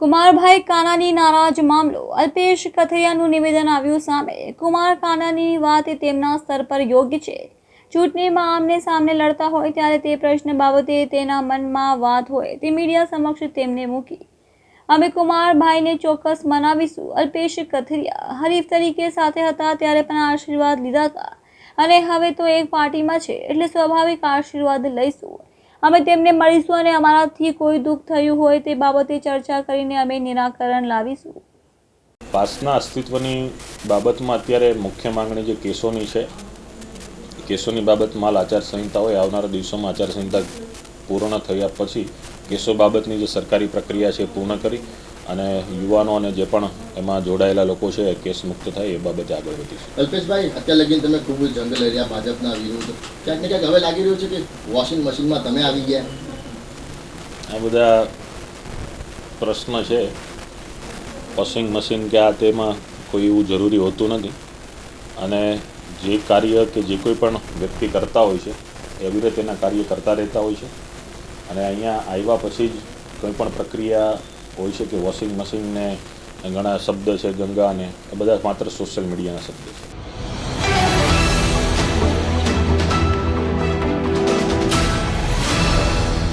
કુમારભાઈ કાનાની નારાજ મામલો અલ્પેશ કથિરિયાનું નિવેદન આવ્યું સામે. કુમાર કાનાની વાત તેમના સ્તર પર યોગ્ય છે. ચૂંટણીમાં આમને સામને લડતા હોય ત્યારે તે પ્રશ્ન બાબતે તેના મનમાં વાત હોય તે મીડિયા સમક્ષ તેમને મૂકી. અમે કુમારભાઈને ચોક્કસ મનાવીશું. અલ્પેશ કથિરિયા હરીફ તરીકે સાથે હતા ત્યારે પણ આશીર્વાદ લીધા હતા. અને હવે તો એક પાર્ટીમાં છે એટલે સ્વાભાવિક આશીર્વાદ લઈશું. અમે તેમને મળીશું અને અમારાથી કોઈ દુઃખ થયું હોય તે બાબતે ચર્ચા કરીને અમે નિરાકરણ લાવીશું. પાસના અસ્તિત્વની બાબતમાં અત્યારે મુખ્ય માંગણી જે કેસોની છે, કેસોની બાબતમાં આચારસંહિતા હોય, આવનારા દિવસોમાં આચારસંહિતા પૂર્ણ થયા પછી કેસો બાબતની જે સરકારી પ્રક્રિયા છે પૂર્ણ કરી અને યુવાનો અને જે પણ એમાં જોડાયેલા લોકો છે કેસ મુક્ત થાય એ બાબતે આગળ વધીશું. અલ્પેશભાઈ અત્યારે લગીને તમે ખૂબ જંગલ એરિયા ભાજપના વિરુદ્ધ ક્યાંક ને ક્યાંક હવે લાગી રહ્યું છે કે વોશિંગ મશીનમાં તમે આવી ગયા. આ બધા પ્રશ્ન છે. વોશિંગ મશીન કે આ તેમાં કોઈ એવું જરૂરી હોતું નથી. અને જે કાર્ય કે જે કોઈ પણ વ્યક્તિ કરતા હોય છે એવી રીતે એના કાર્ય કરતા રહેતા હોય છે. અને અહીંયા આવ્યા પછી જ કોઈ પણ પ્રક્રિયા હોય છે કે વોશિંગ મશીનને ઘણા શબ્દ છે ગંગાને એ બધા માત્ર સોશિયલ મીડિયાના શબ્દ છે.